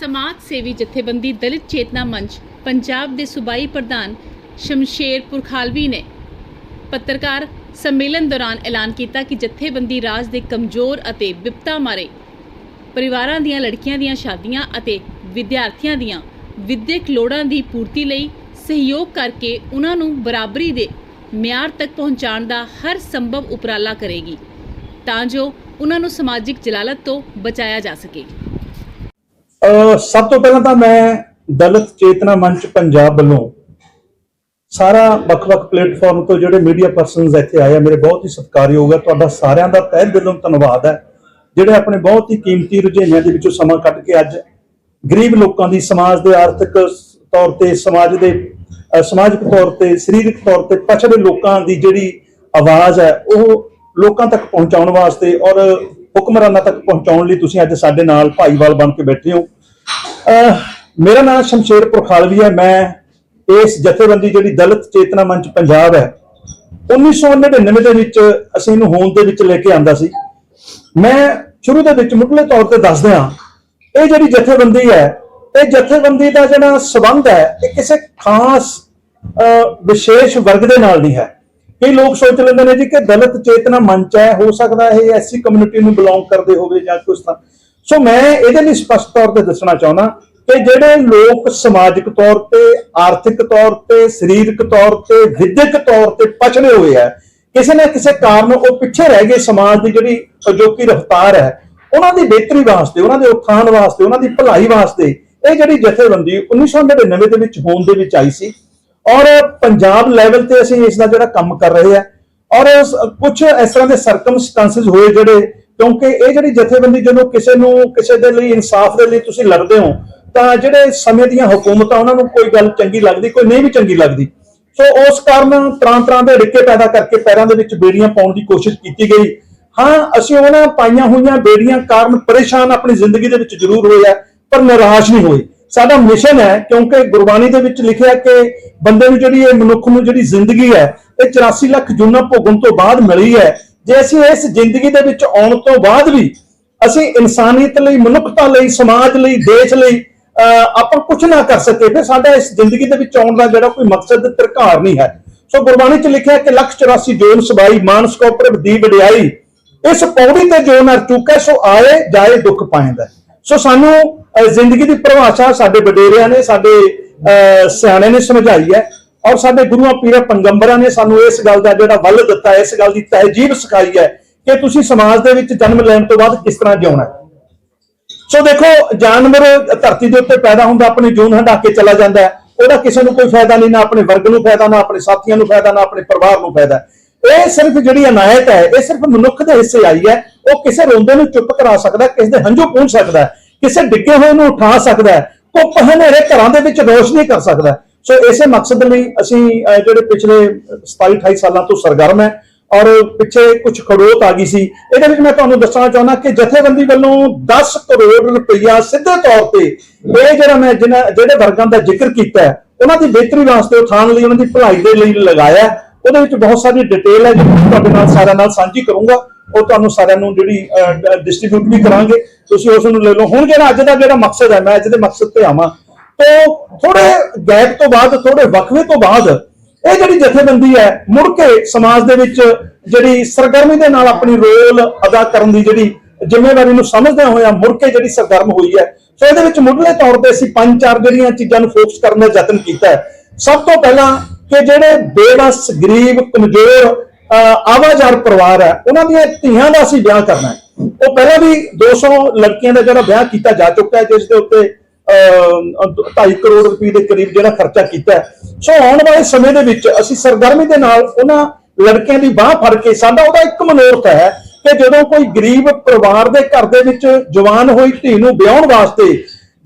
ਸਮਾਜ ਸੇਵੀ ਜਥੇਬੰਦੀ ਦਲਿਤ ਚੇਤਨਾ ਮੰਚ ਪੰਜਾਬ ਦੇ ਸੂਬਾਈ ਪ੍ਰਧਾਨ ਸ਼ਮਸ਼ੇਰ ਪੁਰਖਾਲਵੀ ਨੇ ਪੱਤਰਕਾਰ ਸੰਮੇਲਨ ਦੌਰਾਨ ਐਲਾਨ ਕੀਤਾ ਕਿ ਜਥੇਬੰਦੀ ਰਾਜ ਦੇ ਕਮਜ਼ੋਰ ਅਤੇ ਵਿਪਤਾ ਮਾਰੇ ਪਰਿਵਾਰਾਂ ਦੀਆਂ ਲੜਕੀਆਂ ਦੀਆਂ ਸ਼ਾਦੀਆਂ ਅਤੇ ਵਿਦਿਆਰਥੀਆਂ ਦੀਆਂ ਵਿਦਿਅਕ ਲੋੜਾਂ ਦੀ ਪੂਰਤੀ ਲਈ ਸਹਿਯੋਗ ਕਰਕੇ ਉਹਨਾਂ ਨੂੰ ਬਰਾਬਰੀ ਦੇ ਮਿਆਰ ਤੱਕ ਪਹੁੰਚਾਉਣ ਦਾ ਹਰ ਸੰਭਵ ਉਪਰਾਲਾ ਕਰੇਗੀ ਤਾਂ ਜੋ ਉਹਨਾਂ ਨੂੰ ਸਮਾਜਿਕ ਜਲਾਲਤ ਤੋਂ ਬਚਾਇਆ ਜਾ ਸਕੇ। ਸਭ ਤੋਂ ਪਹਿਲਾਂ ਤਾਂ ਮੈਂ ਦਲਿਤ ਚੇਤਨਾ ਮੰਚ ਪੰਜਾਬ ਵੱਲੋਂ ਸਾਰਾ ਵੱਖ-ਵੱਖ ਪਲੇਟਫਾਰਮ ਤੋਂ ਜਿਹੜੇ ਮੀਡੀਆ ਪਰਸਨਸ ਇੱਥੇ ਆਏ ਆ, ਮੇਰੇ ਬਹੁਤ ਹੀ ਸਤਿਕਾਰਯੋਗ ਹੈ ਤੁਹਾਡਾ ਸਾਰਿਆਂ ਦਾ ਤਹਿ ਦਿਲੋਂ ਧੰਨਵਾਦ ਹੈ। ਜਿਹੜੇ ਆਪਣੇ ਬਹੁਤ ਹੀ ਕੀਮਤੀ ਰੁਝੇਵਿਆਂ ਦੇ ਵਿੱਚੋਂ ਸਮਾਂ ਕੱਢ ਕੇ ਅੱਜ ਗਰੀਬ ਲੋਕਾਂ ਦੀ ਸਮਾਜ ਦੇ ਆਰਥਿਕ ਤੌਰ ਤੇ, ਸਮਾਜ ਦੇ ਸਮਾਜਿਕ ਤੌਰ ਤੇ, ਸਰੀਰਕ ਤੌਰ ਤੇ ਪਛੜੇ ਲੋਕਾਂ ਦੀ ਜਿਹੜੀ ਆਵਾਜ਼ ਹੈ, ਉਹ ਲੋਕਾਂ ਤੱਕ ਪਹੁੰਚਾਉਣ ਵਾਸਤੇ ਔਰ ਹੁਕਮਰਾਨਾਂ ਤੱਕ ਪਹੁੰਚਾਉਣ ਲਈ ਤੁਸੀਂ ਅੱਜ ਸਾਡੇ ਨਾਲ ਭਾਈਵਾਲ ਬਣ ਕੇ ਬੈਠੇ ਹੋ। ਮੇਰਾ ਨਾਮ ਸ਼ਮਸ਼ੇਰ ਪੁਰਖਾਲਵੀ ਹੈ। ਮੈਂ ਇਸ ਜਥੇਬੰਦੀ ਜਿਹੜੀ ਦਲਿਤ ਚੇਤਨਾ ਮੰਚ ਪੰਜਾਬ ਹੈ 1999 ਦੇ ਵਿੱਚ ਅਸੀਂ ਇਹਨੂੰ ਹੋਂਦ ਦੇ ਵਿੱਚ ਲੈ ਕੇ ਆਂਦਾ ਸੀ। ਮੈਂ ਸ਼ੁਰੂ ਦੇ ਵਿੱਚ ਮੁੱਢਲੇ ਤੌਰ ਤੇ ਦੱਸ ਦਿਆਂ ਇਹ ਜਿਹੜੀ ਜਥੇਬੰਦੀ ਹੈ ਇਹ ਜਥੇਬੰਦੀ ਦਾ ਜਿਹੜਾ ਸਬੰਧ ਹੈ ਇਹ ਕਿਸੇ ਖਾਸ ਅਹ, ਵਿਸ਼ੇਸ਼ ਵਰਗ ਦੇ ਨਾਲ ਨਹੀਂ ਹੈ। ਕਈ ਲੋਕ ਸੋਚ ਲੈਂਦੇ ਨੇ ਜੀ ਕਿ ਦਲਿਤ ਚੇਤਨਾ ਮੰਚ ਹੈ ਹੋ ਸਕਦਾ ਇਹ ਐਸੀ ਕਮਿਊਨਿਟੀ ਨੂੰ ਬਿਲੋਂਗ ਕਰਦੇ ਹੋਵੇ ਜਾਂ ਕੁਝ ਤਾਂ। ਸੋ ਮੈਂ ਇਹਦੇ ਲਈ ਸਪਸ਼ਟ ਤੌਰ ਤੇ ਦੱਸਣਾ ਚਾਹੁੰਦਾ ਕਿ ਜਿਹੜੇ ਲੋਕ ਸਮਾਜਿਕ ਤੌਰ ਤੇ, ਆਰਥਿਕ ਤੌਰ ਤੇ, ਸਰੀਰਕ ਤੌਰ ਤੇ, ਵਿਦਿਅਕ ਤੌਰ ਤੇ ਪਛੜੇ ਹੋਏ ਆ ਕਿਸੇ ਨਾ ਕਿਸੇ ਕਾਰਨ ਉਹ ਪਿੱਛੇ ਰਹਿ ਗਏ ਸਮਾਜ ਦੀ ਜਿਹੜੀ ਅਜੋਕੀ ਰਫ਼ਤਾਰ ਹੈ, ਉਹਨਾਂ ਦੀ ਬਿਹਤਰੀ ਵਾਸਤੇ, ਉਹਨਾਂ ਦੇ ਉત્ਥਾਨ ਵਾਸਤੇ, ਉਹਨਾਂ ਦੀ ਭਲਾਈ ਵਾਸਤੇ ਇਹ ਜਿਹੜੀ ਜਥੇਬੰਦੀ 1999 ਦੇ ਵਿੱਚ ਹੋਣ ਦੇ ਵਿੱਚ ਆਈ ਸੀ। ਔਰ ਪੰਜਾਬ ਲੈਵਲ ਤੇ ਅਸੀਂ ਇਸ ਦਾ ਜਿਹੜਾ ਕੰਮ ਕਰ ਰਹੇ ਆ ਔਰ ਕੁਝ ਇਸ ਤਰ੍ਹਾਂ ਦੇ ਸਰਕਮਸਟੈਂਸਸ ਹੋਏ ਜਿਹੜੇ ਕਿਉਂਕਿ ਇਹ ਜਿਹੜੀ ਜਥੇਬੰਦੀ ਜਦੋਂ ਕਿਸੇ ਨੂੰ, ਕਿਸੇ ਦੇ ਲਈ, ਇਨਸਾਫ ਦੇ ਲਈ ਤੁਸੀਂ ਲੜਦੇ ਹੋ, ਤਾਂ ਜਿਹੜੇ ਸਮੇਂ ਦੀਆਂ ਹਕੂਮਤਾਂ, ਉਹਨਾਂ ਨੂੰ ਕੋਈ ਗੱਲ ਚੰਗੀ ਲੱਗਦੀ, ਕੋਈ ਨਹੀਂ ਵੀ ਚੰਗੀ ਲੱਗਦੀ। ਸੋ ਉਸ ਕਾਰਨ ਤਰ੍ਹਾਂ ਤਰ੍ਹਾਂ ਦੇ ਰਿੱਕੇ ਪੈਦਾ ਕਰਕੇ ਪੈਰਾਂ ਦੇ ਵਿੱਚ ਬੇੜੀਆਂ ਪਾਉਣ ਦੀ ਕੋਸ਼ਿਸ਼ ਕੀਤੀ ਗਈ। ਹਾਂ, ਅਸੀਂ ਉਹਨਾਂ ਪਾਈਆਂ ਹੋਈਆਂ ਬੇੜੀਆਂ ਕਾਰਨ ਪਰੇਸ਼ਾਨ ਆਪਣੀ ਜ਼ਿੰਦਗੀ ਦੇ ਵਿੱਚ ਜ਼ਰੂਰ ਹੋਇਆ ਪਰ ਨਿਰਾਸ਼ ਨਹੀਂ ਹੋਏ। ਸਾਡਾ ਮਿਸ਼ਨ ਹੈ, ਕਿਉਂਕਿ ਗੁਰਬਾਣੀ ਦੇ ਵਿੱਚ ਲਿਖਿਆ ਕਿ ਬੰਦੇ ਨੂੰ ਜਿਹੜੀ ਇਹ ਮਨੁੱਖ ਨੂੰ ਜਿਹੜੀ ਜ਼ਿੰਦਗੀ ਹੈ, ਇਹ 84 ਲੱਖ ਜੁਨਾ ਭੋਗਣ ਤੋਂ ਬਾਅਦ ਮਿਲੀ ਹੈ। ਜੇ ਅਸੀਂ ਇਸ ਜ਼ਿੰਦਗੀ ਦੇ ਵਿੱਚ ਆਉਣ ਤੋਂ ਬਾਅਦ ਵੀ ਅਸੀਂ ਇਨਸਾਨੀਅਤ ਲਈ ਮਨੁੱਖਤਾ ਲਈ ਸਮਾਜ ਲਈ ਦੇਸ਼ ਲਈ ਅਹ ਆਪਾਂ ਕੁਝ ਨਾ ਕਰ ਸਕੇ ਫਿਰ ਸਾਡਾ ਇਸ ਜ਼ਿੰਦਗੀ ਦੇ ਵਿੱਚ ਆਉਣ ਦਾ ਜਿਹੜਾ ਕੋਈ ਮਕਸਦ ਤਰਕਾਰ ਨਹੀਂ ਹੈ। ਸੋ ਗੁਰਬਾਣੀ ਚ ਲਿਖਿਆ ਕਿ ਲੱਖ 84 ਜੋਨ ਸਬਾਈ ਮਾਨਸ ਕੋ ਪ੍ਰਭ ਦੀ ਵਡਿਆਈ। ਇਸ ਪੌੜੀ ਤੇ ਜੋ ਨਰ ਚੁੱਕੈ ਸੋ ਆਏ ਜਾਏ ਦੁੱਖ ਪਾਇੰਦਾ ਸੋ ਸਾਨੂੰ ਜ਼ਿੰਦਗੀ ਦੀ ਪਰਿਭਾਸ਼ਾ ਸਾਡੇ ਵਡੇਰਿਆਂ ਨੇ ਸਾਡੇ ਅਹ, ਸਿਆਣੇ ਨੇ ਸਮਝਾਈ ਹੈ। ਔਰ ਸਾਡੇ ਗੁਰੂਆਂ ਪੀਰਾਂ ਪੰਗੰਬਰਾਂ ਨੇ ਸਾਨੂੰ ਇਸ ਗੱਲ ਦਾ ਜਿਹੜਾ ਵੱਲ ਦਿੱਤਾ ਇਸ ਗੱਲ ਦੀ ਤਹਿਜੀਬ ਸਿਖਾਈ ਹੈ ਕਿ ਤੁਸੀਂ ਸਮਾਜ ਦੇ ਵਿੱਚ ਜਨਮ ਲੈਣ ਤੋਂ ਬਾਅਦ ਕਿਸ ਤਰ੍ਹਾਂ ਜਿਉਣਾ ਸੋ ਦੇਖੋ ਜਾਨਵਰ ਧਰਤੀ ਦੇ ਉੱਤੇ ਪੈਦਾ ਹੁੰਦਾ ਆਪਣੀ ਜੂਨ ਹੰਡਾ ਕੇ ਚਲਾ ਜਾਂਦਾ ਹੈ। ਉਹਦਾ ਕਿਸੇ ਨੂੰ ਕੋਈ ਫਾਇਦਾ ਨਹੀਂ ਨਾ ਆਪਣੇ ਵਰਗ ਨੂੰ ਫਾਇਦਾ ਨਾ ਆਪਣੇ ਸਾਥੀਆਂ ਨੂੰ ਫਾਇਦਾ ਨਾ ਆਪਣੇ ਪਰਿਵਾਰ ਨੂੰ ਫਾਇਦਾ ਇਹ ਸਿਰਫ ਜਿਹੜੀ ਅਨਾਇਤ ਹੈ ਇਹ ਸਿਰਫ ਮਨੁੱਖ ਦੇ ਹਿੱਸੇ ਆਈ ਹੈ। ਉਹ ਕਿਸੇ ਰੋਂਦੇ ਨੂੰ ਚੁੱਪ ਕਰਾ ਸਕਦਾ ਕਿਸੇ ਦੇ ਹੰਝੂ ਪੂੰਝ ਸਕਦਾ ਕਿਸੇ ਡਿੱਗੇ ਹੋਏ ਨੂੰ ਉਠਾ ਸਕਦਾ ਹੈ, ਹਨੇਰੇ ਘਰਾਂ ਦੇ ਵਿੱਚ ਰੋਸ਼ਨੀ ਕਰ ਸਕਦਾ ਸੋ ਇਸੇ ਮਕਸਦ ਲਈ ਅਸੀਂ ਅਹ, ਜਿਹੜੇ ਪਿਛਲੇ 27 28 ਸਾਲਾਂ ਤੋਂ ਸਰਗਰਮ ਹੈ ਔਰ ਪਿੱਛੇ ਕੁਝ ਖੜੋਤ ਆ ਗਈ ਸੀ ਇਹਦੇ ਵਿੱਚ ਮੈਂ ਤੁਹਾਨੂੰ ਦੱਸਣਾ ਚਾਹੁੰਦਾ ਕਿ ਜਥੇਬੰਦੀ ਵੱਲੋਂ 10 ਕਰੋੜ ਰੁਪਈਆ ਸਿੱਧੇ ਤੌਰ ਤੇ ਇਹ ਜਿਹੜਾ ਮੈਂ ਜਿਹਨਾਂ ਜਿਹੜੇ ਵਰਗਾਂ ਦਾ ਜ਼ਿਕਰ ਕੀਤਾ ਉਹਨਾਂ ਦੀ ਬਿਹਤਰੀ ਵਾਸਤੇ ਉਥਾਨ ਲਈ ਉਹਨਾਂ ਦੀ ਭਲਾਈ ਦੇ ਲਈ ਲਗਾਇਆ ਉਹਦੇ ਵਿੱਚ ਬਹੁਤ ਸਾਰੀ ਡਿਟੇਲ ਹੈ ਜਿਹੜੀ ਤੁਹਾਡੇ ਨਾਲ ਸਾਰਿਆਂ ਨਾਲ ਸਾਂਝੀ ਕਰੂੰਗਾ ਉਹ ਤੁਹਾਨੂੰ ਸਾਰਿਆਂ ਨੂੰ ਜਿਹੜੀ ਡਿਸਟ੍ਰੀਬਿਊਟ ਵੀ ਕਰਾਂਗੇ ਤੁਸੀਂ ਉਸ ਨੂੰ ਲੈ ਲਓ। ਹੁਣ ਜਿਹੜਾ ਅੱਜ ਦਾ ਜਿਹੜਾ ਮਕਸਦ ਹੈ ਮੈਂ ਅੱਜ ਦੇ ਮਕਸਦ ਤੇ ਆਵਾਂ। ਤੋਂ ਥੋੜੇ ਗੈਪ ਤੋਂ ਬਾਅਦ ਥੋੜੇ ਵਕਫੇ ਤੋਂ ਬਾਅਦ ਇਹ ਜਿਹੜੀ ਜਥੇਬੰਦੀ ਹੈ ਮੁੜ ਕੇ ਸਮਾਜ ਦੇ ਵਿੱਚ ਜਿਹੜੀ ਸਰਗਰਮੀ ਦੇ ਨਾਲ ਆਪਣੀ ਰੋਲ ਅਦਾ ਕਰਨ ਦੀ ਜਿਹੜੀ ਜ਼ਿੰਮੇਵਾਰੀ ਨੂੰ ਸਮਝਦਿਆਂ ਹੋਇਆਂ ਮੁੜ ਕੇ ਜਿਹੜੀ ਸਰਗਰਮ ਹੋਈ ਹੈ। ਸੋ ਇਹਦੇ ਵਿੱਚ ਮੁੱਢਲੇ ਤੌਰ ਤੇ ਅਸੀਂ ਪੰਜ ਚਾਰ ਜਿਹੜੀਆਂ ਚੀਜ਼ਾਂ ਨੂੰ ਫੋਕਸ ਕਰਨ ਦਾ ਯਤਨ ਕੀਤਾ ਹੈ। ਸਭ ਤੋਂ ਪਹਿਲਾਂ ਕਿ ਜਿਹੜੇ ਬੇਵਸ ਗਰੀਬ ਕਮਜ਼ੋਰ ਅਹ, ਆਵਾਜ਼ਾਰ ਪਰਿਵਾਰ ਹੈ ਉਹਨਾਂ ਦੀਆਂ ਧੀਆਂ ਦਾ ਅਸੀਂ ਵਿਆਹ ਕਰਨਾ ਹੈ। ਉਹ ਪਹਿਲਾਂ ਵੀ 200 ਲੜਕੀਆਂ ਦਾ ਜਿਹੜਾ ਵਿਆਹ ਕੀਤਾ ਜਾ ਚੁੱਕਾ ਹੈ ਜਿਸ ਦੇ ਉੱਤੇ 2.5 ਕਰੋੜ ਰੁਪਏ ਦੇ ਕਰੀਬ ਜਿਹੜਾ ਖਰਚਾ ਕੀਤਾ ਸੋ ਆਉਣ ਵਾਲੇ ਸਮੇਂ ਦੇ ਵਿੱਚ ਅਸੀਂ ਸਰਗਰਮੀ ਦੇ ਨਾਲ ਉਹਨਾਂ ਲੜਕਿਆਂ ਦੀ ਬਾਹ ਫੜ ਕੇ, ਸਾਡਾ ਉਹਦਾ ਇੱਕ ਮਨੋਰਥ ਹੈ ਕਿ ਜਦੋਂ ਕੋਈ ਗਰੀਬ ਪਰਿਵਾਰ ਦੇ ਘਰ ਦੇ ਵਿੱਚ ਜਵਾਨ ਹੋਈ ਧੀ ਨੂੰ ਵਿਆਹਣ ਵਾਸਤੇ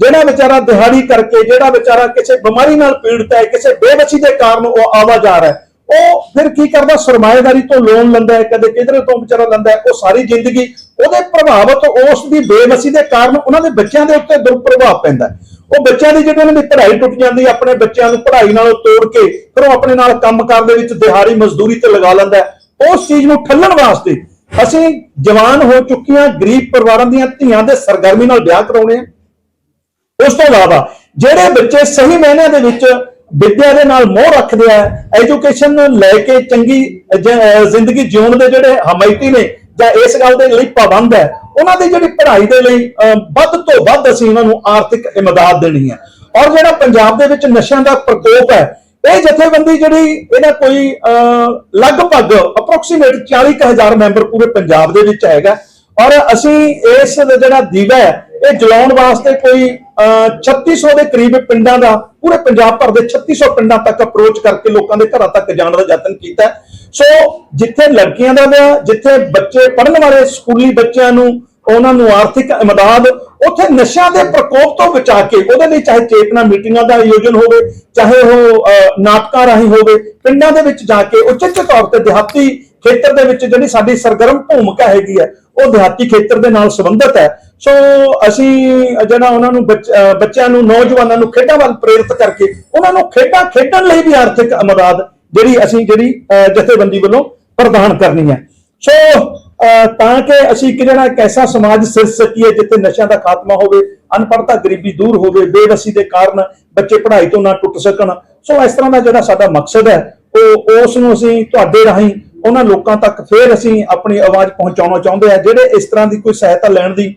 ਜਿਹੜਾ ਵਿਚਾਰਾ ਦਿਹਾੜੀ ਕਰਕੇ, ਜਿਹੜਾ ਵਿਚਾਰਾ ਕਿਸੇ ਬਿਮਾਰੀ ਨਾਲ ਪੀੜਤ ਹੈ, ਕਿਸੇ ਬੇਬਸੀ ਦੇ ਕਾਰਨ ਉਹ ਆਵਾਜ਼ਾਰ ਹੈ ਉਹ ਫਿਰ ਕੀ ਕਰਦਾ? ਸਰਮਾਏਦਾਰੀ ਤੋਂ ਲੋਨ ਲੈਂਦਾ ਹੈ, ਕਦੇ ਕਿਧਰੇ ਤੋਂ ਵਿਚਾਰਾ ਲੈਂਦਾ ਹੈ, ਉਹ ਸਾਰੀ ਜ਼ਿੰਦਗੀ ਉਹਦੇ ਪ੍ਰਭਾਵਿਤ ਉਸ ਦੀ ਬੇਵਸੀ ਦੇ ਕਾਰਨ ਉਹਨਾਂ ਦੇ ਬੱਚਿਆਂ ਦੇ ਉੱਤੇ ਦੁਰਪ੍ਰਭਾਵ ਪੈਂਦਾ ਉਹ ਬੱਚਿਆਂ ਦੀ ਜਦੋਂ ਉਹਨਾਂ ਦੀ ਪੜ੍ਹਾਈ ਟੁੱਟ ਜਾਂਦੀ ਆਪਣੇ ਬੱਚਿਆਂ ਨੂੰ ਪੜ੍ਹਾਈ ਨਾਲੋਂ ਤੋੜ ਕੇ ਫਿਰ ਉਹ ਆਪਣੇ ਨਾਲ ਕੰਮਕਾਰ ਦੇ ਵਿੱਚ ਦਿਹਾੜੀ ਮਜ਼ਦੂਰੀ ਤੇ ਲਗਾ ਲੈਂਦਾ ਉਸ ਚੀਜ਼ ਨੂੰ ਠੱਲਣ ਵਾਸਤੇ ਅਸੀਂ ਜਵਾਨ ਹੋ ਚੁੱਕੀਆਂ ਗਰੀਬ ਪਰਿਵਾਰਾਂ ਦੀਆਂ ਧੀਆਂ ਦੇ ਸਰਗਰਮੀ ਨਾਲ ਵਿਆਹ ਕਰਾਉਣੇ ਆ। ਉਸ ਤੋਂ ਇਲਾਵਾ ਜਿਹੜੇ ਬੱਚੇ ਸਹੀ ਮਹੀਨਿਆਂ ਦੇ ਵਿੱਚ ਵਿੱਦਿਆ ਦੇ ਨਾਲ ਮੋਹ ਰੱਖਦੇ ਆ ਐਜੂਕੇਸ਼ਨ ਨੂੰ ਲੈ ਕੇ ਚੰਗੀ ਜ਼ਿੰਦਗੀ ਜਿਉਣ ਦੇ ਜਿਹੜੇ ਹਮਾਇਤੀ ਨੇ ਜਾਂ ਇਸ ਗੱਲ ਦੇ ਲਈ ਪਾਬੰਦ ਹੈ ਉਹਨਾਂ ਦੀ ਜਿਹੜੀ ਪੜ੍ਹਾਈ ਦੇ ਲਈ ਅਹ, ਵੱਧ ਤੋਂ ਵੱਧ ਅਸੀਂ ਉਹਨਾਂ ਨੂੰ ਆਰਥਿਕ ਇਮਦਾਦ ਦੇਣੀ ਹੈ। ਔਰ ਜਿਹੜਾ ਪੰਜਾਬ ਦੇ ਵਿੱਚ ਨਸ਼ਿਆਂ ਦਾ ਪ੍ਰਕੋਪ ਹੈ ਇਹ ਜਥੇਬੰਦੀ ਜਿਹੜੀ ਇਹਦਾ ਕੋਈ ਅਹ, ਲਗਭਗ ਅਪਰੋਕਸੀਮੇਟ 40000 ਮੈਂਬਰ ਪੂਰੇ ਪੰਜਾਬ ਦੇ ਵਿੱਚ ਹੈਗਾ। ਔਰ ਅਸੀਂ ਇਸ ਜਿਹੜਾ ਦੀਵਾ ਹੈ ਇਹ ਜਲਾਉਣ ਵਾਸਤੇ ਕੋਈ ਅਹ, 3600 ਦੇ ਕਰੀਬ ਪਿੰਡਾਂ ਦਾ ਪੂਰੇ ਪੰਜਾਬ ਭਰ ਦੇ 3600 ਪਿੰਡਾਂ ਤੱਕ ਅਪਰੋਚ ਕਰਕੇ ਲੋਕਾਂ ਦੇ ਘਰਾਂ ਤੱਕ ਜਾਣ ਦਾ ਯਤਨ ਕੀਤਾ ਸੋ ਜਿੱਥੇ ਲੜਕੀਆਂ ਦਾ ਵਿਆਹ ਜਿੱਥੇ ਬੱਚੇ ਪੜ੍ਹਨ ਵਾਲੇ ਸਕੂਲੀ ਬੱਚਿਆਂ ਨੂੰ ਉਹਨਾਂ ਨੂੰ ਆਰਥਿਕ ਇਮਦਾਦ ਉੱਥੇ ਨਸ਼ਿਆਂ ਦੇ ਪ੍ਰਕੋਪ ਤੋਂ ਬਚਾ ਕੇ ਉਹਦੇ ਲਈ ਚਾਹੇ ਚੇਤਨਾ ਮੀਟਿੰਗਾਂ ਦਾ ਆਯੋਜਨ ਹੋਵੇ ਚਾਹੇ ਉਹ ਅਹ, ਨਾਟਕਾਂ ਰਾਹੀਂ ਹੋਵੇ ਪਿੰਡਾਂ ਦੇ ਵਿੱਚ ਜਾ ਕੇ ਉਚਿਤ ਤੌਰ ਤੇ ਦਿਹਾਤੀ ਖੇਤਰ ਦੇ ਵਿੱਚ ਜਿਹੜੀ ਸਾਡੀ ਸਰਗਰਮ ਭੂਮਿਕਾ ਹੈਗੀ ਹੈ ਉਹ ਦਿਹਾਤੀ ਖੇਤਰ ਦੇ ਨਾਲ ਸੰਬੰਧਿਤ ਹੈ। ਸੋ ਅਸੀਂ ਜਿਹੜਾ ਉਹਨਾਂ ਨੂੰ ਬੱਚ- ਬੱਚਿਆਂ ਨੂੰ, ਨੌਜਵਾਨਾਂ ਨੂੰ ਖੇਡਾਂ ਵੱਲ ਪ੍ਰੇਰਿਤ ਕਰਕੇ ਉਹਨਾਂ ਨੂੰ ਖੇਡਾਂ ਖੇਡਣ ਲਈ ਵੀ ਆਰਥਿਕ ਇਮਦਾਦ ਜਿਹੜੀ ਅਸੀਂ, ਜਿਹੜੀ ਜਥੇਬੰਦੀ ਵੱਲੋਂ ਪ੍ਰਦਾਨ ਕਰਨੀ ਹੈ। ਸੋ ਤਾਂ ਕਿ ਅਸੀਂ ਇੱਕ ਜਿਹੜਾ ਇੱਕ ਐਸਾ ਸਮਾਜ ਸਿਰ ਸਕੀਏ ਜਿੱਥੇ ਨਸ਼ਿਆਂ ਦਾ ਖਾਤਮਾ ਹੋਵੇ ਅਨਪੜ੍ਹਤਾ ਗਰੀਬੀ ਦੂਰ ਹੋਵੇ, ਬੇਵਸੀ ਦੇ ਕਾਰਨ ਬੱਚੇ ਪੜ੍ਹਾਈ ਤੋਂ ਨਾ ਟੁੱਟ ਸਕਣ। ਸੋ ਇਸ ਤਰ੍ਹਾਂ ਦਾ ਜਿਹੜਾ ਸਾਡਾ ਮਕਸਦ ਹੈ, ਉਹ, ਉਸ ਨੂੰ ਅਸੀਂ ਤੁਹਾਡੇ ਰਾਹੀਂ ਉਹਨਾਂ ਲੋਕਾਂ ਤੱਕ ਫੇਰ ਅਸੀਂ ਆਪਣੀ ਆਵਾਜ਼ ਪਹੁੰਚਾਉਣਾ ਚਾਹੁੰਦੇ ਆ ਜਿਹੜੇ ਇਸ ਤਰ੍ਹਾਂ ਦੀ ਕੋਈ ਸਹਾਇਤਾ ਲੈਣ ਦੀ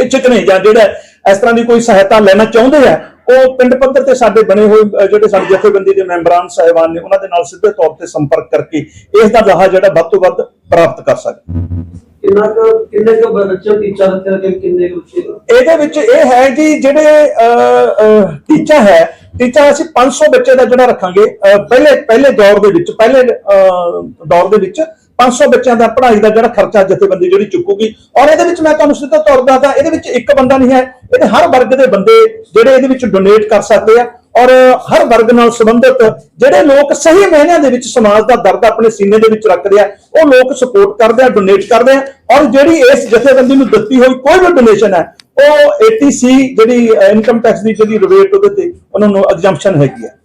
ਇੱਛੁਕ ਨੇ ਜਾਂ ਜਿਹੜਾ ਇਸ ਤਰ੍ਹਾਂ ਦੀ ਕੋਈ ਸਹਾਇਤਾ ਲੈਣਾ ਚਾਹੁੰਦੇ ਆ ਉਹ ਪਿੰਡ ਪੱਧਰ ਤੇ ਸਾਡੇ ਬਣੇ ਹੋਏ ਜਿਹੜੇ ਸਾਡੇ ਜਥੇਬੰਦੀ ਦੇ ਮੈਂਬਰਾਂ ਸਾਹਿਬਾਨ ਨੇ ਉਹਨਾਂ ਦੇ ਨਾਲ ਸਿੱਧੇ ਤੌਰ ਤੇ ਸੰਪਰਕ ਕਰਕੇ ਇਸ ਦਾ ਲਾਹਾ ਜਿਹੜਾ ਵੱਧ ਤੋਂ ਵੱਧ ਪ੍ਰਾਪਤ ਕਰ ਸਕਦੇ ਕਿੰਨਾ ਕੁ ਕਿੰਨੇ ਕੁ ਬੱਚੇ ਟੀਚਾ ਰੱਖਿਆ ਕਿ ਕਿੰਨੇ ਕੁ ਬੱਚੇ ਇਹਦੇ ਵਿੱਚ ਇਹ ਹੈ ਕਿ ਜਿਹੜੇ ਟੀਚਾ ਹੈ ਟੀਚਾ ਅਸੀਂ 500 ਬੱਚੇ ਦਾ ਜਿਹੜਾ ਰੱਖਾਂਗੇ ਪਹਿਲੇ ਪਹਿਲੇ ਦੌਰ ਦੇ ਵਿੱਚ, ਪਹਿਲੇ ਦੌਰ ਦੇ ਵਿੱਚ 500 ਬੱਚਿਆਂ ਦਾ ਪੜ੍ਹਾਈ ਦਾ ਜਿਹੜਾ ਖਰਚਾ ਜਥੇਬੰਦੀ ਜਿਹੜੀ ਚੁੱਕੂਗੀ, ਔਰ ਇਹਦੇ ਵਿੱਚ ਮੈਂ ਤੁਹਾਨੂੰ ਸਿੱਧਾ ਤੌਰ ਦੱਸਦਾ, ਇਹਦੇ ਵਿੱਚ ਇੱਕ ਬੰਦਾ ਨਹੀਂ ਹੈ, ਇਹਦੇ ਹਰ ਵਰਗ ਦੇ ਬੰਦੇ ਜਿਹੜੇ ਇਹਦੇ ਵਿੱਚ ਡੋਨੇਟ ਕਰ ਸਕਦੇ ਆ, ਔਰ ਹਰ ਵਰਗ ਨਾਲ ਸੰਬੰਧਿਤ ਜਿਹੜੇ ਲੋਕ ਸਹੀ ਮਹੀਨਿਆਂ ਦੇ ਵਿੱਚ ਸਮਾਜ ਦਾ ਦਰਦ ਆਪਣੇ ਸੀਨੇ ਦੇ ਵਿੱਚ ਰੱਖਦੇ ਆ, ਉਹ ਲੋਕ ਸਪੋਰਟ ਕਰਦੇ ਆ ਡੋਨੇਟ ਕਰਦੇ ਆ, ਔਰ ਜਿਹੜੀ ਇਸ ਜਥੇਬੰਦੀ ਨੂੰ ਦਿੱਤੀ ਹੋਈ ਕੋਈ ਵੀ ਡੋਨੇਸ਼ਨ ਹੈ ਉਹ 80C ਜਿਹੜੀ ਇਨਕਮ ਟੈਕਸ ਦੀ ਜਿਹੜੀ ਰਿਬੇਟ ਉਹਦੇ ਤੇ ਉਹਨਾਂ ਨੂੰ ਐਗਜ਼ੈਂਪਸ਼ਨ ਹੈਗੀ ਹੈ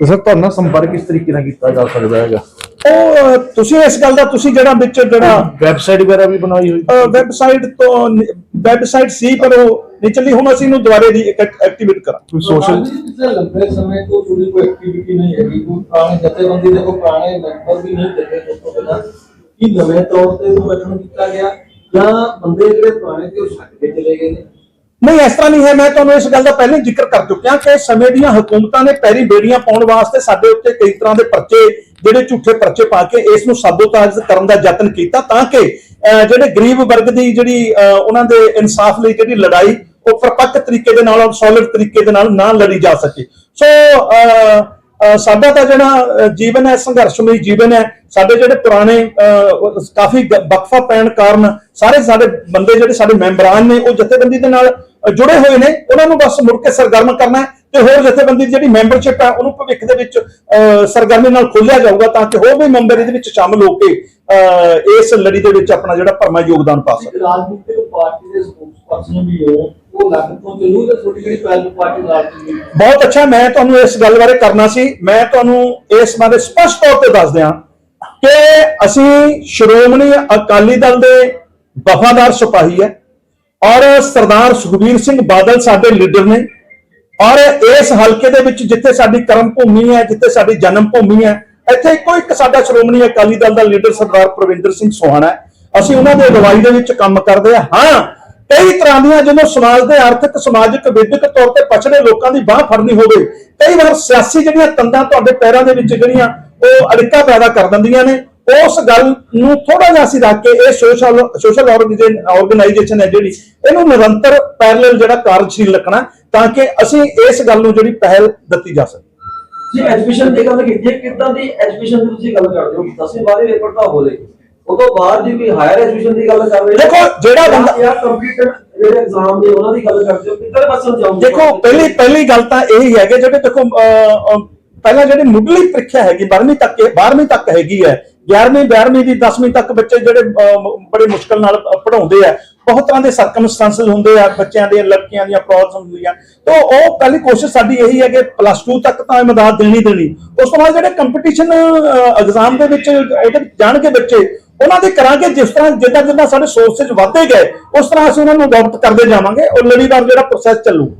ਤੇ ਸਰ ਤੁਹਾਡੇ ਨਾਲ ਸੰਪਰਕ ਕਿਸ ਤਰੀਕੇ ਨਾਲ ਕੀਤਾ ਜਾ ਸਕਦਾ ਹੈਗਾ? ਉਹ ਤੁਸੀਂ ਇਸ ਗੱਲ ਦਾ ਤੁਸੀਂ ਜਿਹੜਾ ਵਿੱਚ ਜਿਹੜਾ ਵੈਬਸਾਈਟ ਵਗੈਰਾ ਵੀ ਬਣਾਈ ਹੋਈ? ਵੈਬਸਾਈਟ ਤੋਂ ਵੈਬਸਾਈਟ ਸੀ ਪਰ ਉਹ ਨਹੀਂ ਚੱਲੀ। ਹੁਣ ਅਸੀਂ ਇਹਨੂੰ ਦੁਬਾਰੇ ਦੀ ਐਕਟੀਵੇਟ ਕਰਾਂ ਕੋਈ ਸੋਸ਼ਲ ਲੰਬੇ ਸਮੇਂ ਤੋਂ ਜੁੜੀ ਕੋਈ ਐਕਟੀਵਿਟੀ ਨਹੀਂ ਹੈਗੀ ਕੋਈ ਪੁਰਾਣੇ ਜਥੇਬੰਦੀ ਦੇ ਕੋਈ ਪੁਰਾਣੇ ਮੈਂਬਰ ਵੀ ਨਹੀਂ ਦਿੱਤੇ ਉਸ ਤੋਂ ਪਹਿਲਾਂ। ਕੀ ਨਵੇਂ ਤੌਰ ਤੇ ਉਹ ਗਠਨ ਕੀਤਾ ਗਿਆ? ਜਾਂ ਬੰਦੇ ਜਿਹੜੇ ਪੁਰਾਣੇ ਤੇ ਉਹ ਛੱਡ ਕੇ ਚਲੇ ਗਏ ਨੇ? ਨਹੀਂ ਇਸ ਤਰ੍ਹਾਂ ਨਹੀਂ ਹੈ। ਮੈਂ ਤੁਹਾਨੂੰ ਇਸ ਗੱਲ ਦਾ ਪਹਿਲਾਂ ਹੀ ਜ਼ਿਕਰ ਕਰ ਚੁੱਕਿਆ ਕਿ ਸਮੇਂ ਦੀਆਂ ਹਕੂਮਤਾਂ ਨੇ ਪੈਰੀ ਬੇੜੀਆਂ ਪਾਉਣ ਵਾਸਤੇ ਸਾਡੇ ਉੱਤੇ ਕਈ ਤਰ੍ਹਾਂ ਦੇ ਪਰਚੇ ਜਿਹੜੇ ਝੂਠੇ ਪਰਚੇ ਪਾ ਕੇ ਇਸ ਨੂੰ ਸਾਬੋਤਾਜ ਕਰਨ ਦਾ ਯਤਨ ਕੀਤਾ ਤਾਂ ਕਿ ਅਹ, ਜਿਹੜੇ ਗਰੀਬ ਵਰਗ ਦੀ ਜਿਹੜੀ ਉਹਨਾਂ ਦੇ ਇਨਸਾਫ ਲਈ ਜਿਹੜੀ ਲੜਾਈ ਉਹ ਪ੍ਰਪੱਕ ਤਰੀਕੇ ਦੇ ਨਾਲ ਔਰ ਸੋਲਿਡ ਤਰੀਕੇ ਦੇ ਨਾਲ ਨਾ ਲੜੀ ਜਾ ਸਕੇ। ਸੋ ਅਹ, ਸਾਡਾ ਤਾਂ ਜਿਹੜਾ ਜੀਵਨ ਹੈ ਸੰਘਰਸ਼ਮਈ ਜੀਵਨ ਹੈ ਸਾਡੇ ਜਿਹੜੇ ਪੁਰਾਣੇ ਕਾਫੀ ਵਕਫਾ ਪੈਣ ਕਾਰਨ ਸਾਰੇ ਸਾਡੇ ਬੰਦੇ ਜਿਹੜੇ ਸਾਡੇ ਮੈਂਬਰਾਨ ਨੇ ਉਹ ਜਥੇਬੰਦੀ ਦੇ ਨਾਲ ਜੁੜੇ ਹੋਏ ਨੇ ਉਹਨਾਂ ਨੂੰ ਬਸ ਮੁੜ ਕੇ ਸਰਗਰਮ ਕਰਨਾ ਹੈ ਤੇ ਹੋਰ ਜਥੇਬੰਦੀ ਦੀ ਜਿਹੜੀ ਮੈਂਬਰਸ਼ਿਪ ਹੈ ਉਹਨੂੰ ਭਵਿੱਖ ਦੇ ਵਿੱਚ ਸਰਗਰਮੀ ਨਾਲ ਖੋਲਿਆ ਜਾਊਗਾ ਤਾਂ ਕਿ ਹੋਰ ਵੀ ਮੈਂਬਰ ਇਹਦੇ ਵਿੱਚ ਸ਼ਾਮਲ ਹੋ ਕੇ ਅਹ, ਇਸ ਲੜੀ ਦੇ ਵਿੱਚ ਆਪਣਾ ਜਿਹੜਾ ਭਰਮਾ ਯੋਗਦਾਨ ਪਾ ਇੱਕ ਸਕਣ ਰਾਜਨੀਤਿਕ ਪਾਰਟੀ ਦੇ ਸਪੋਕਸਪਰਸਨ ਵੀ ਹੋ ਉਹ ਲੱਗ ਤੋਂ ਚੱਲੂ ਜਾਂ ਜਿਹੜੀ ਪਹਿਲ ਪਾਰਟੀ ਨਾਲ ਚੱਲੂ ਬਹੁਤ ਅੱਛਾ, ਮੈਂ ਤੁਹਾਨੂੰ ਇਸ ਗੱਲ ਬਾਰੇ ਕਰਨਾ ਸੀ। ਮੈਂ ਤੁਹਾਨੂੰ ਇਸ ਬਾਰੇ ਸਪਸ਼ਟ ਤੌਰ ਤੇ ਦੱਸ ਦਿਆਂ ਕਿ ਅਸੀਂ ਸ਼੍ਰੋਮਣੀ ਅਕਾਲੀ ਦਲ ਦੇ ਵਫਾਦਾਰ ਸਿਪਾਹੀ ਹੈ ਔਰ ਸਰਦਾਰ ਸੁਖਬੀਰ ਸਿੰਘ ਬਾਦਲ ਸਾਡੇ ਲੀਡਰ ਨੇ ਔਰ ਇਸ ਹਲਕੇ ਦੇ ਵਿੱਚ ਜਿੱਥੇ ਸਾਡੀ ਕਰਮ ਭੂਮੀ ਹੈ, ਜਿੱਥੇ ਸਾਡੀ ਜਨਮ ਭੂਮੀ ਹੈ, ਇੱਥੇ ਇੱਕੋ ਇੱਕ ਸਾਡਾ ਸ਼੍ਰੋਮਣੀ ਅਕਾਲੀ ਦਲ ਦਾ ਲੀਡਰ ਸਰਦਾਰ ਪ੍ਰਵਿੰਦਰ ਸਿੰਘ ਸੋਹਾਣਾ ਹੈ। ਅਸੀਂ ਉਹਨਾਂ ਦੀ ਅਗਵਾਈ ਦੇ ਵਿੱਚ ਕੰਮ ਕਰਦੇ ਹਾਂ। ਹਾਂ ਕਈ ਤਰ੍ਹਾਂ ਦੀਆਂ ਜਦੋਂ ਸਮਾਜ ਦੇ ਆਰਥਿਕ, ਸਮਾਜਿਕ, ਵਿਦਿਅਕ ਤੌਰ ਤੇ ਪਛੜੇ ਲੋਕਾਂ ਦੀ ਬਾਹ ਫੜਨੀ ਹੋਵੇ, ਕਈ ਵਾਰ ਸਿਆਸੀ ਜਿਹੜੀਆਂ ਤੰਦਾਂ ਤੁਹਾਡੇ ਪੈਰਾਂ ਦੇ ਵਿੱਚ ਜਿਹੜੀਆਂ ਉਹ ਅੜਿੱਕਾ ਪੈਦਾ ਕਰ ਦਿੰਦੀਆਂ ਨੇ, ਉਸ ਗੱਲ ਨੂੰ ਥੋੜਾ ਜਿਹਾ ਅਸੀਂ ਰੱਖ ਕੇ ਇਹ ਸੋਸ਼ਲ ਸੋਸ਼ਲ ਆਰਗੇਨਾਈਜੇਸ਼ਨ ਹੈ ਜਿਹੜੀ, ਇਹਨੂੰ ਨਿਰੰਤਰ ਪੈਰਲਲ ਜਿਹੜਾ ਕਾਰਜਸ਼ੀਲ ਰੱਖਣਾ ਤਾਂ ਕਿ ਅਸੀਂ ਇਸ ਗੱਲ ਨੂੰ ਜਿਹੜੀ ਪਹਿਲ ਦਿੱਤੀ ਜਾ ਸਕੇ। ਜੀ ਐਜੂਕੇਸ਼ਨ ਦੀ ਗੱਲ ਕੀਤੀ ਹੈ, ਕਿੱਦਾਂ ਦੀ ਐਜੂਕੇਸ਼ਨ ਦੀ ਤੁਸੀਂ ਗੱਲ ਕਰਦੇ ਹੋ? 10ਵੀਂ 12ਵੀਂ ਪੇਪਰ ਹੋ ਗਏ ਉਹ ਤੋਂ ਬਾਅਦ ਦੀ ਕੋਈ ਹਾਇਰ ਐਜੂਕੇਸ਼ਨ ਦੀ ਗੱਲ ਕਰ ਰਹੇ ਹੋ ਦੇਖੋ, ਜਿਹੜਾ ਬੰਦਾ- ਜਾਂ ਕੰਪਿਊਟਰ ਜਿਹੜੇ ਐਗਜ਼ਾਮ ਨੇ ਉਹਨਾਂ ਦੀ ਗੱਲ ਕਰਦੇ ਹੋ ਕਿੱਧਰ ਪਾਸੇ ਨੂੰ ਜਾਓਗੇ ਦੇਖੋ ਪਹਿਲੀ ਪਹਿਲੀ ਗੱਲ ਤਾਂ ਇਹੀ ਹੈ ਕਿ ਜਿਹੜੇ ਦੇਖੋ ਅਹ, ਅਹ, ਪਹਿਲਾਂ ਜਿਹੜੀ ਮੁੱਢਲੀ ਪ੍ਰੀਖਿਆ ਹੈਗੀ 12ਵੀਂ ਤੱਕ 12ਵੀਂ ਤੱਕ ਹੈਗੀ ਹੈ। 11ਵੀਂ 12ਵੀਂ ਦੀ 10ਵੀਂ ਤੱਕ ਬੱਚੇ ਜਿਹੜੇ ਅਹ, ਮ- ਬੜੇ ਮੁਸ਼ਕਲ ਨਾਲ ਪੜਾਉਂਦੇ ਆ। ਬਹੁਤ ਤਰ੍ਹਾਂ ਦੇ ਸਰਕਮਸਟੈਂਸਸ ਹੁੰਦੇ ਆ ਬੱਚਿਆਂ ਦੇ ਲੜਕੀਆਂ ਦੀਆਂ ਪ੍ਰੋਬਲਮਸ ਹੁੰਦੀਆਂ। ਤਾਂ ਉਹ ਪਹਿਲੀ ਕੋਸ਼ਿਸ਼ ਸਾਡੀ ਇਹੀ ਹੈ ਕਿ ਪਲੱਸ 2 ਤੱਕ ਤਾਂ ਇਮਦਾਦ ਦੇਣੀ ਦੇਣੀ। ਉਸ ਤੋਂ ਬਾਅਦ ਜਿਹੜੇ ਕੰਪੀਟੀਸ਼ਨ ਐਗਜ਼ਾਮ ਦੇ ਵਿੱਚ ਉਹਦੇ ਵਿੱਚ ਜਾਣਗੇ ਬੱਚੇ ਉਹਨਾਂ ਦੇ ਕਰਾਂਗੇ ਜਿਸ ਤਰ੍ਹਾਂ ਜਿੱਦਾਂ ਜਿੱਦਾਂ ਸਾਡੇ ਸੋਰਸਸ ਵਧਦੇ ਗਏ ਉਸ ਤਰ੍ਹਾਂ ਅਸੀਂ ਉਹਨਾਂ ਨੂੰ ਅਡਾਪਟ ਕਰਦੇ ਜਾਵਾਂਗੇ ਔਰ ਲੜੀਵਾਰ ਜਿਹੜਾ ਪ੍ਰੋਸੈਸ ਚੱਲੂ।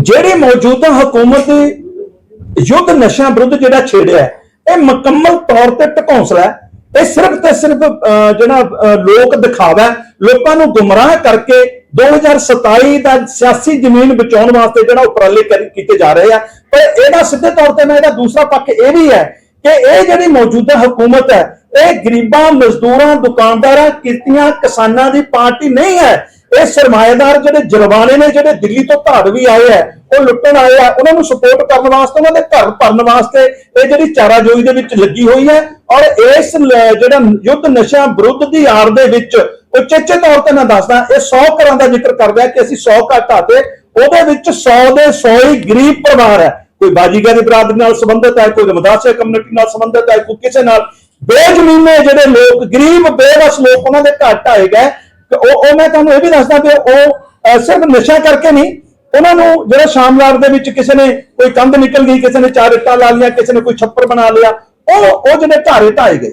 ਜਿਹੜੀ ਮੌਜੂਦਾ ਹਕੂਮਤ ਦੀ ਯੁੱਧ ਨਸ਼ਿਆਂ ਵਿਰੁੱਧ ਜਿਹੜਾ ਛੇੜਿਆ ਇਹ ਮੁਕੰਮਲ ਤੌਰ ਤੇ ਢਕੌਂਸਲਾ ਹੈ। ਇਹ ਸਿਰਫ ਤੇ ਸਿਰਫ ਅਹ, ਜਿਹੜਾ ਲੋਕ ਦਿਖਾਵਾ ਲੋਕਾਂ ਨੂੰ ਗੁੰਮਰਾਹ ਕਰਕੇ 2027 ਦਾ ਸਿਆਸੀ ਜ਼ਮੀਨ ਬਚਾਉਣ ਵਾਸਤੇ ਜਿਹੜਾ ਉਪਰਾਲੇ ਕਰ- ਕੀਤੇ ਜਾ ਰਹੇ ਆ। ਪਰ ਇਹਦਾ ਸਿੱਧੇ ਤੌਰ ਤੇ ਮੈਂ ਇਹਦਾ ਦੂਸਰਾ ਪੱਖ ਇਹ ਵੀ ਹੈ ਕਿ ਇਹ ਜਿਹੜੀ ਮੌਜੂਦਾ ਹਕੂਮਤ ਹੈ, ਇਹ ਗਰੀਬਾਂ, ਮਜ਼ਦੂਰਾਂ, ਦੁਕਾਨਦਾਰਾਂ, ਕਿਰਤੀਆਂ, ਕਿਸਾਨਾਂ ਦੀ ਪਾਰਟੀ ਨਹੀਂ ਹੈ। ਇਹ ਸਰਮਾਏਦਾਰ ਜਿਹੜੇ ਜਰਵਾਣੇ ਨੇ, ਜਿਹੜੇ ਦਿੱਲੀ ਤੋਂ ਧਾੜ ਵੀ ਆਏ ਆ ਉਹ ਲੁੱਟਣ ਆਏ ਆ, ਉਹਨਾਂ ਨੂੰ ਸਪੋਰਟ ਕਰਨ ਵਾਸਤੇ, ਉਹਨਾਂ ਦੇ ਘਰ ਭਰਨ ਵਾਸਤੇ ਇਹ ਜਿਹੜੀ ਚਾਰਾਜੋਈ ਦੇ ਵਿੱਚ ਲੱਗੀ ਹੋਈ ਹੈ ਔਰ ਇਸ ਜਿਹੜਾ ਯੁੱਧ ਨਸ਼ਿਆਂ ਵਿਰੁੱਧ ਦੀ ਆੜ ਦੇ ਵਿੱਚ ਉਚੇਚੇ ਤੌਰ ਤੇ ਮੈਂ ਦੱਸਦਾ, ਇਹ 100 ਘਰਾਂ ਦਾ ਜ਼ਿਕਰ ਕਰਦਾ ਕਿ ਅਸੀਂ 100 ਘਰ ਢਾਤੇ ਉਹਦੇ ਵਿੱਚ 100 ਦੇ 100 ਹੀ ਗਰੀਬ ਪਰਿਵਾਰ ਹੈ। ਕੋਈ ਬਾਜੀਗਰੀ ਬਰਾਦਰੀ ਨਾਲ ਸੰਬੰਧਿਤ ਹੈ, ਕੋਈ ਰਮਦਾਸੀਆ ਕਮਿਊਨਿਟੀ ਨਾਲ ਸੰਬੰਧਿਤ ਹੈ, ਕੋਈ ਕਿਸੇ ਨਾਲ। ਬੇਜ਼ਮੀਨੇ ਜਿਹੜੇ ਲੋਕ, ਗਰੀਬ, ਬੇਵਸ ਲੋਕ, ਉਹਨਾਂ ਦੇ ਘਰ ਢਾਏ ਗਏ। ਤੇ ਉਹ ਉਹ ਮੈਂ ਤੁਹਾਨੂੰ ਇਹ ਵੀ ਦੱਸਦਾ ਕਿ ਉਹ ਸਿਰਫ ਨਸ਼ਾ ਕਰਕੇ ਨਹੀਂ, ਉਹਨਾਂ ਨੂੰ ਜਿਹੜਾ ਸ਼ਾਮਲਾਰ ਦੇ ਵਿੱਚ ਕਿਸੇ ਨੇ ਕੋਈ ਕੰਧ ਨਿਕਲ ਗਈ, ਕਿਸੇ ਨੇ ਚਾਰ ਇੱਟਾਂ ਲਾ ਲਈਆਂ, ਕਿਸੇ ਨੇ ਕੋਈ ਛੱਪਰ ਬਣਾ ਲਿਆ, ਉਹ ਉਹ ਜਿਹੜੇ ਘਾਰੇ ਢਾਏ ਗਏ।